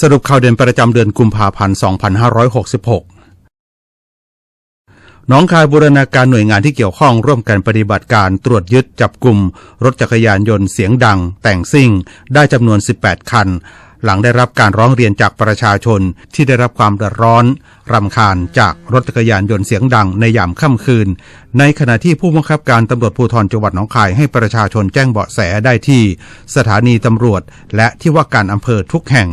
สรุปข่าวเด่นประจำเดือนกุมภาพันธ์ 2566 น้องคายบูรณาการหน่วยงานที่เกี่ยวข้องร่วมกันปฏิบัติการตรวจยึดจับกลุ่ม รถจักรยานยนต์เสียงดัง แต่งซิ่ง ได้จำนวน 18 คัน หลังได้รับการร้องเรียนจากประชาชนที่ได้รับความเดือดร้อนรำคาญจากรถจักรยานยนต์เสียงดังในยามค่ำคืน ในขณะที่ผู้บังคับการตำรวจภูธรจังหวัดหนองคายให้ประชาชนแจ้งเบาะแสได้ที่ สถานีตำรวจ และที่ว่าการอำเภอทุกแห่ง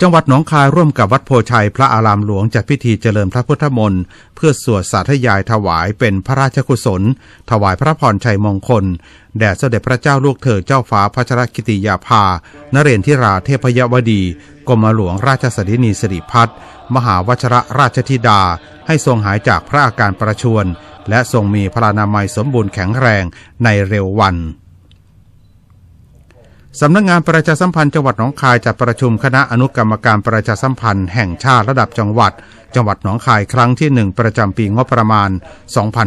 จังหวัดหนองคายร่วมกับวัดโพชัยพระอารามหลวงจัดพิธีเจริญพระพุทธมนต์เพื่อสวดสาธยายถวายเป็นพระราชกุศล ถวายพระพรชัยมงคล แด่เสด็จพระเจ้าลูกเธอเจ้าฟ้าพัชรกิติยาภานเรนทิราเทพยวดีกรมหลวงราชสดินีสิริพัฒมหาวชรราชธิดา ให้ทรงหายจากพระอาการประชวรและทรงมีพลานามัยสมบูรณ์แข็งแรงในเร็ววัน สำนักงงานประชาสัมพันธ์จังหวัดหนองคายจัดประชุมคณะอนุกรรมการประชาสัมพันธ์แห่งชาติระดับจังหวัด จังหวัดหนองคายครั้งที่ 1 ประจำปีงบประมาณ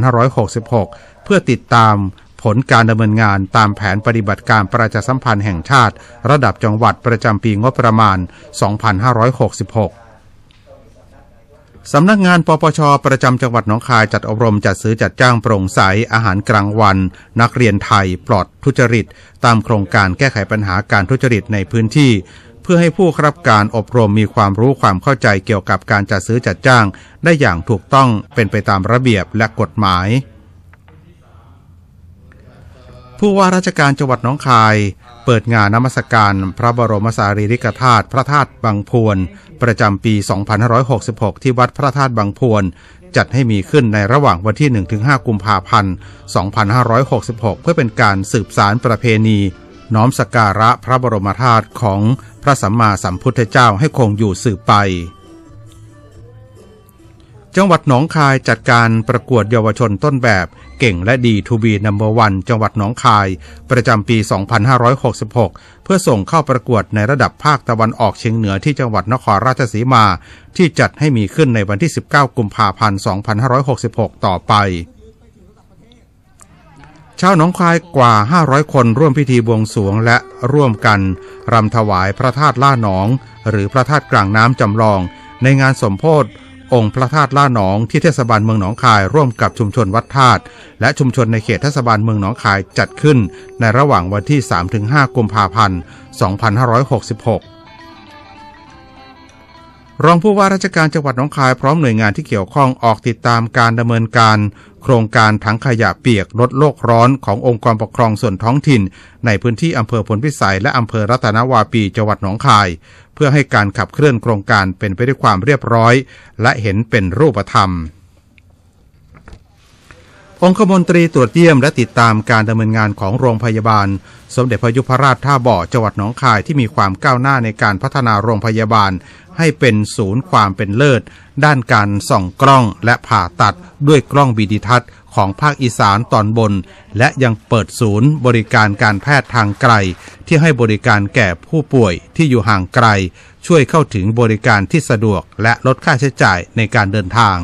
2566 เพื่อติดตามผลการดำเนินงานตามแผนปฏิบัติการประชาสัมพันธ์แห่งชาติ ระดับจังหวัดประจำปีงบประมาณ 2566 สำนักงานปปช ประจำจังหวัดหนองคายจัดอบรมจัดซื้อจัดจ้างโปร่งใสอาหารกลางวัน นักเรียนไทยปลอดทุจริต ตามโครงการแก้ไขปัญหาการทุจริตในพื้นที่ เพื่อให้ผู้รับการอบรมมีความรู้ความเข้าใจเกี่ยวกับการจัดซื้อจัดจ้าง ได้อย่างถูกต้องเป็นไปตามระเบียบและกฎหมายผู้ว่าราชการจังหวัดหนองคาย เปิดงานนมัสการพระบรมสารีริกธาตุพระธาตุบางพวน ประจำปี 2566 ที่วัดพระธาตุบางพวน จัดให้มีขึ้นในระหว่างวันที่ 1-5 กุมภาพันธ์ 2566 เพื่อเป็นการสืบสารประเพณี น้อมสกการะพระบรมธาตุของพระสัมมาสัมพุทธเจ้าให้คงอยู่สืบไป จังหวัดหนองคายจัดการประกวดเยาวชนต้นแบบ เก่งและดีทูบีนัมเบอร์วันจังหวัดหนองคาย ประจำปี 2566 เพื่อส่งเข้าประกวดในระดับภาคตะวันออกเฉียงเหนือที่จังหวัดนครราชสีมา ที่จัดให้มีขึ้นในวันที่ 19 กุมภาพันธ์ 2566 ต่อไปชาวหนองคายกว่า 500 คนร่วมพิธีบวงสวงและร่วมกันรำถวายพระธาตุล่าหนอง หรือพระธาตุกลางน้ำจำลอง ในงานสมโพธิ องค์พระธาตุล่าหนองที่เทศบาลเมืองหนองคายร่วมกับชุมชนวัดธาตุและชุมชนในเขตเทศบาลเมืองหนองคายจัดขึ้น ในระหว่างวันที่ 3-5 กุมภาพันธ์ 2566 รองผู้ว่าราชการจังหวัดหนองคายพร้อมหน่วยงานที่เกี่ยวข้องออกติดตามการดำเนินการ โครงการถังขยะเปียกลดโลกร้อนขององค์กรปกครองส่วนท้องถิ่น ในพื้นที่อำเภอพลพิสัยและอำเภอรัตนวาปีจังหวัดหนองคาย เพื่อให้การขับเคลื่อนโครงการเป็นไปด้วยความเรียบร้อย และเห็นเป็นรูปธรรม องคมนตรีตรวจเยี่ยมและติดตามการดำเนินงานของโรงพยาบาล สมเด็จพระยุพราชท่าบ่อจังหวัดหนองคายที่มีความก้าวหน้าในการพัฒนาโรงพยาบาล ให้เป็นศูนย์ความเป็นเลิศ ด้านการส่องกล้องและผ่าตัดด้วยกล้องวิดิทัศน์ของภาคอีสานตอนบน และยังเปิดศูนย์บริการการแพทย์ทางไกล ที่ให้บริการแก่ผู้ป่วยที่อยู่ห่างไกล ช่วยเข้าถึงบริการที่สะดวกและลดค่าใช้จ่ายในการเดินทาง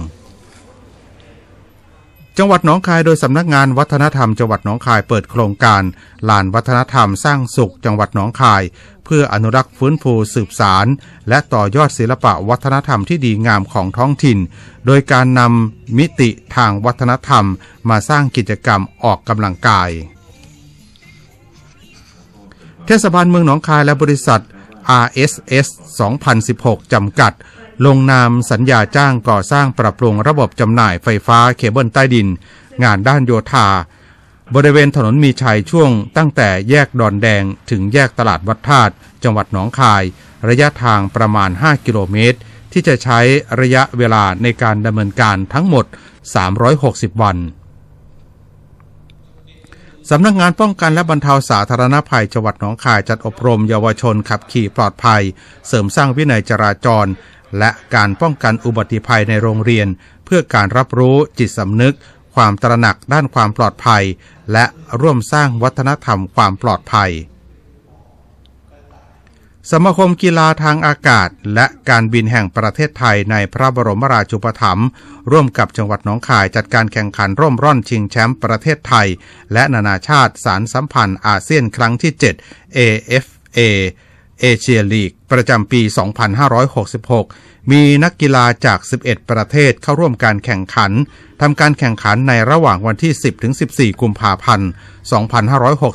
จังหวัดหนองคายโดยสำนักงานวัฒนธรรมจังหวัดหนองคายเปิดโครงการลานวัฒนธรรมสร้างสุข จังหวัดหนองคาย เพื่ออนุรักษ์ฟื้นฟูสืบสารและต่อยอดศิลปะวัฒนธรรมที่ดีงามของท้องถิ่น โดยการนำมิติทางวัฒนธรรมมาสร้างกิจกรรมออกกำลังกาย เทศบาลเมืองหนองคายและบริษัท RSS 2016 จำกัด ลงนามสัญญาจ้างก่อสร้างปรับปรุงระบบจำหน่ายไฟฟ้าเคเบิลใต้ดิน งานด้านโยธา บริเวณถนนมีชัยช่วงตั้งแต่แยกดอนแดงถึงแยกตลาดวัดธาตุจังหวัดหนองคาย ระยะทางประมาณ 5 กิโลเมตร ที่จะใช้ระยะเวลาในการดำเนินการทั้งหมด 360 วันสำนักงานป้องกันและบรรเทาสาธารณภัยจังหวัดหนองคายจัดอบรมเยาวชนขับขี่ปลอดภัย เสริมสร้างวินัยจราจร และการป้องกันอุบัติภัยในโรงเรียน เพื่อการรับรู้จิตสำนึก ความตระหนักด้านความปลอดภัย และร่วมสร้างวัฒนธรรมความปลอดภัย สมาคมกีฬาทางอากาศ และการบินแห่งประเทศไทยในพระบรมราชูปถัมภ์ร่วมกับจังหวัดหนองคายจัดการแข่งขันร่วมร่อนชิงแชมป์ประเทศไทย และนานาชาติสารสัมพันธ์อาเซียนครั้งที่ 7 AFF FA เอเชียลีก ประจำปี 2566 มีนักกีฬาจาก 11 ประเทศเข้าร่วมการแข่งขัน ทำการแข่งขันในระหว่างวันที่ 10-14 กุมภาพันธ์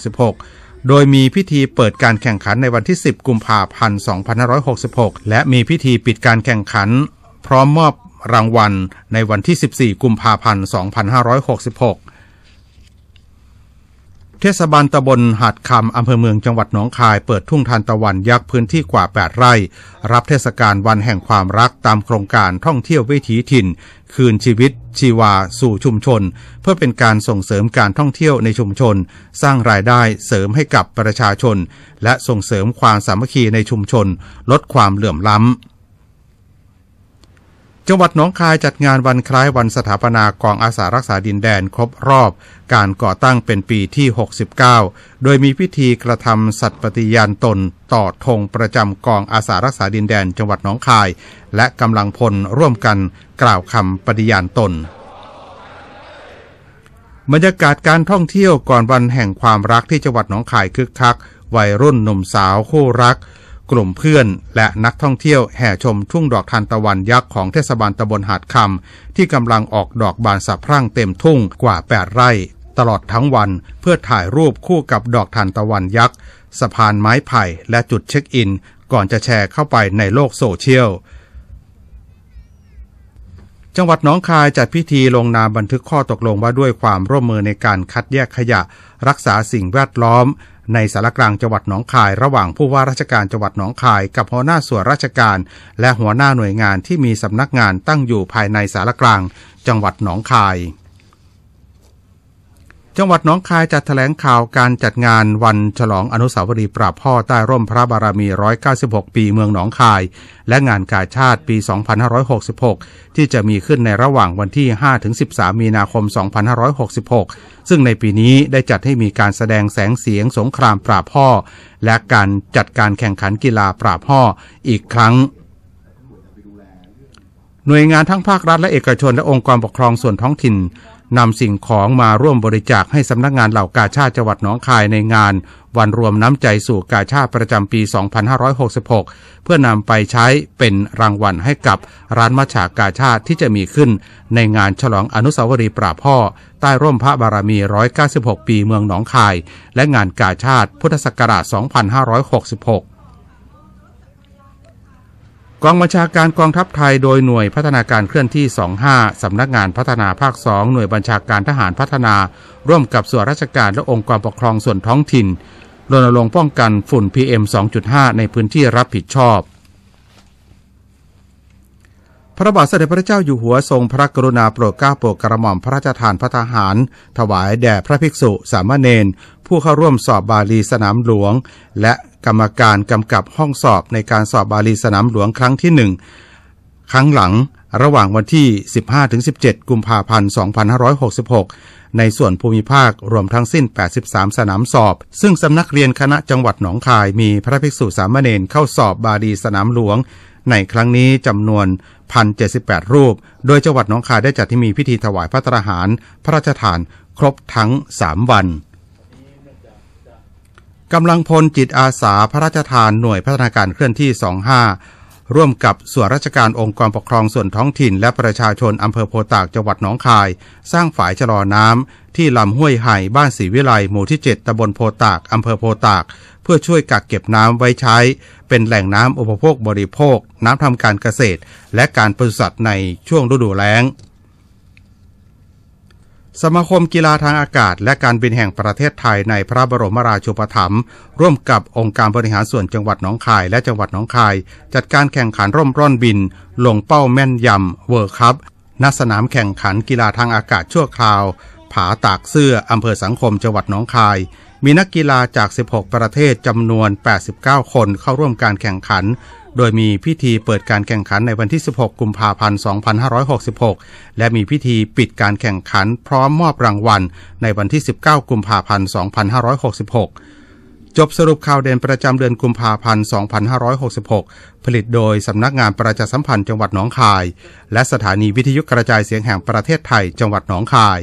2566 โดยมีพิธีเปิดการแข่งขันในวันที่ 10 กุมภาพันธ์ 2566 และมีพิธีปิดการแข่งขัน พร้อมมอบรางวัลในวันที่ 14 กุมภาพันธ์ 2566 เทศบาลตำบลหาดคำอำเภอเมืองจังหวัดหนองคาย เปิดทุ่งทานตะวันยักษ์พื้นที่กว่า 8 ไร่ รับเทศกาลวันแห่งความรักตามโครงการท่องเที่ยววิถีถิ่น คืนชีวิต ชีวา สู่ชุมชน เพื่อเป็นการส่งเสริมการท่องเที่ยวในชุมชน สร้างรายได้เสริมให้กับประชาชน และส่งเสริมความสามัคคีในชุมชน ลดความเหลื่อมล้ำ จังหวัดหนองคายจัดงานวันคล้ายวันสถาปนากองอาสารักษาดินแดนครบรอบ การก่อตั้งเป็นปีที่ 69 โดยมีพิธีกระทำสัตย์ปฏิญาณตน ต่อธงประจำกองอาสารักษาดินแดนจังหวัดหนองคาย และกำลังพลร่วมกันกล่าวคำปฏิญาณตนบรรยากาศการท่องเที่ยวก่อนวันแห่งความรักที่จังหวัดหนองคายคึกคัก วัยรุ่นหนุ่มสาวคู่รัก กลุ่มเพื่อนและนักท่องเที่ยวแห่ชมทุ่งดอกทานตะวันยักษ์ของเทศบาลตำบลหาดคำที่กำลังออกดอกบานสะพรั่งเต็มทุ่งกว่า 8 ไร่ ตลอดทั้งวันเพื่อถ่ายรูปคู่กับดอกทานตะวันยักษ์สะพานไม้ไผ่และจุดเช็คอิน ก่อนจะแชร์เข้าไปในโลกโซเชียลจังหวัดหนองคายจัดพิธีลงนามบันทึกข้อตกลงว่าด้วยความร่วมมือในการคัดแยกขยะ รักษาสิ่งแวดล้อม ในสารกลางจังหวัดหนองคาย ระหว่างผู้ว่าราชการจังหวัดหนองคาย กับหัวหน้าส่วนราชการ และหัวหน้าหน่วยงานที่มีสำนักงานตั้งอยู่ภายในสารกลางจังหวัดหนองคาย จังหวัดหนองคายจัดแถลงข่าวการจัดงานวันฉลองอนุสาวรีย์ปราบพ่อใต้ร่มพระบารมี 196 ปีเมืองหนองคาย และงานกาชาติปี 2566 ที่จะมีขึ้นในระหว่างวันที่ 5-13 มีนาคม 2566 ซึ่งในปีนี้ได้จัดให้มีการแสดงแสงเสียงสงครามปราบพ่อ และการจัดการแข่งขันกีฬาปราบพ่ออีกครั้งหน่วยงานทั้งภาครัฐและเอกชนและองค์กรปกครองส่วนท้องถิ่น นำสิ่งของมาร่วมบริจาคให้สำนักงานเหล่ากาชาติจังหวัดหนองคายในงาน วันรวมน้ำใจสู่กาชาติประจำปี 2566 เพื่อนำไปใช้เป็นรางวัลให้กับร้านมัชฉากาชาติที่จะมีขึ้น ในงานฉลองอนุสาวรีย์ปราพ่อ ใต้ร่มพระบารมี 196 ปีเมืองหนองคาย และงานกาชาติพุทธศักราช 2566 กองบัญชาการกองทัพไทยโดยหน่วยพัฒนาการเคลื่อนที่ 25 สำนักงานพัฒนาภาค 2 หน่วยบัญชาการทหารพัฒนา ร่วมกับส่วนราชการและองค์กรปกครองส่วนท้องถิ่นรณรงค์ป้องกันฝุ่น PM 2.5 ในพื้นที่รับผิดชอบ พระบาทสมเด็จพระเจ้าอยู่หัวทรงพระกรุณาโปรดเกล้าโปรดกระหม่อมพระราชทานพระทหาร ถวายแด่พระภิกษุ สามเณรผู้เข้าร่วมสอบบาลีสนามหลวง และ กรรมการกำกับห้องสอบในการสอบบาลีสนามหลวงครั้งที่หนึ่งครั้งหลังระหว่างวันที่ 15-17 กุมภาพันธ์ 2566 ในส่วนภูมิภาครวมทั้งสิ้น 83 สนามสอบ ซึ่งสำนักเรียนคณะจังหวัดหนองคายมีพระภิกษุสามเณรเข้าสอบบาลีสนามหลวง ในครั้งนี้จำนวน 1,078 รูป โดยจังหวัดหนองคายได้จัดที่มีพิธีถวายพระตราหาร พระราชทานครบทั้ง 3 วัน กำลังพลจิตอาสาพระราชทานหน่วยพัฒนาการเคลื่อนที่ 25 ร่วมกับส่วนราชการองค์กรปกครองส่วนท้องถิ่น และประชาชนอำเภอโพตากจังหวัดหนองคาย สร้างฝายชะลอน้ำที่ลำห้วยไห่บ้านศรีวิไลหมู่ที่ 7ตำบลโพตากอำเภอโพตาก เพื่อช่วยกักเก็บน้ำไว้ใช้ เป็นแหล่งน้ำอุปโภคบริโภค น้ำทำการเกษตร และการปศุสัตว์ในช่วงฤดูแล้ง สมาคมกีฬาทางอากาศ และการบินแห่งประเทศไทยในพระบรมราชูปถัมภ์ร่วมกับองค์การบริหารส่วนจังหวัดหนองคายและจังหวัดหนองคาย จัดการแข่งขันร่มร่อนบิน ลงเป้าแม่นยำเวิร์คัพณสนามแข่งขันกีฬาทางอากาศชั่วคราว ผาตากเสื้ออำเภอสังคมจังหวัดหนองคาย มีนักกีฬาจาก 16 ประเทศจำนวน 89 คนเข้าร่วมการแข่งขัน โดยมีพิธีเปิดการแข่งขันในวันที่ 16 กุมภาพันธ์ 2566 และมีพิธีปิดการแข่งขันพร้อมมอบรางวัลในวันที่ 19 กุมภาพันธ์ 2566 จบสรุปข่าวเด่นประจำเดือนกุมภาพันธ์ 2566 ผลิตโดยสำนักงานประชาสัมพันธ์จังหวัดหนองคาย และสถานีวิทยุกระจายเสียงแห่งประเทศไทยจังหวัดหนองคาย